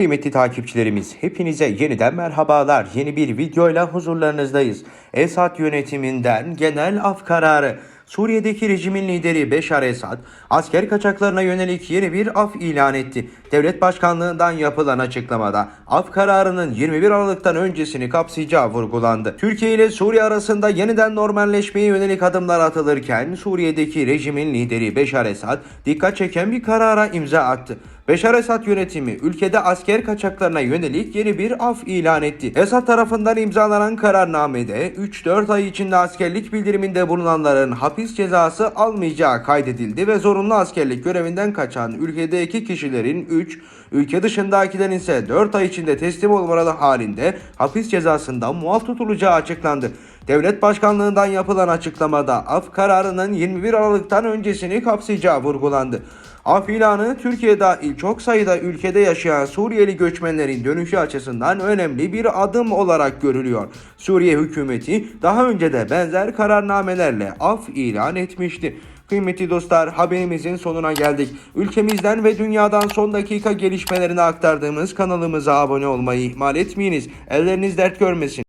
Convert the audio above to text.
Kıymetli takipçilerimiz hepinize yeniden merhabalar. Yeni bir videoyla huzurlarınızdayız. Esad yönetiminden genel af kararı. Suriye'deki rejimin lideri Beşar Esad, asker kaçaklarına yönelik yeni bir af ilan etti. Devlet Başkanlığından yapılan açıklamada af kararının 21 Aralık'tan öncesini kapsayacağı vurgulandı. Türkiye ile Suriye arasında yeniden normalleşmeye yönelik adımlar atılırken Suriye'deki rejimin lideri Beşar Esad dikkat çeken bir karara imza attı. Beşar Esad yönetimi ülkede asker kaçaklarına yönelik yeni bir af ilan etti. Esad tarafından imzalanan kararnamede 3-4 ay içinde askerlik bildiriminde bulunanların hapis cezası almayacağı kaydedildi ve zorunlu askerlik görevinden kaçan ülkedeki kişilerin 3, ülke dışındakilerin ise 4 ay içinde teslim olmaları halinde hapis cezasından muaf tutulacağı açıklandı. Devlet Başkanlığından yapılan açıklamada af kararının 21 Aralık'tan öncesini kapsayacağı vurgulandı. Af ilanı Türkiye dahil çok sayıda ülkede yaşayan Suriyeli göçmenlerin dönüşü açısından önemli bir adım olarak görülüyor. Suriye hükümeti daha önce de benzer kararnamelerle af ilan etmişti. Kıymetli dostlar haberimizin sonuna geldik. Ülkemizden ve dünyadan son dakika gelişmelerini aktardığımız kanalımıza abone olmayı ihmal etmeyiniz. Elleriniz dert görmesin.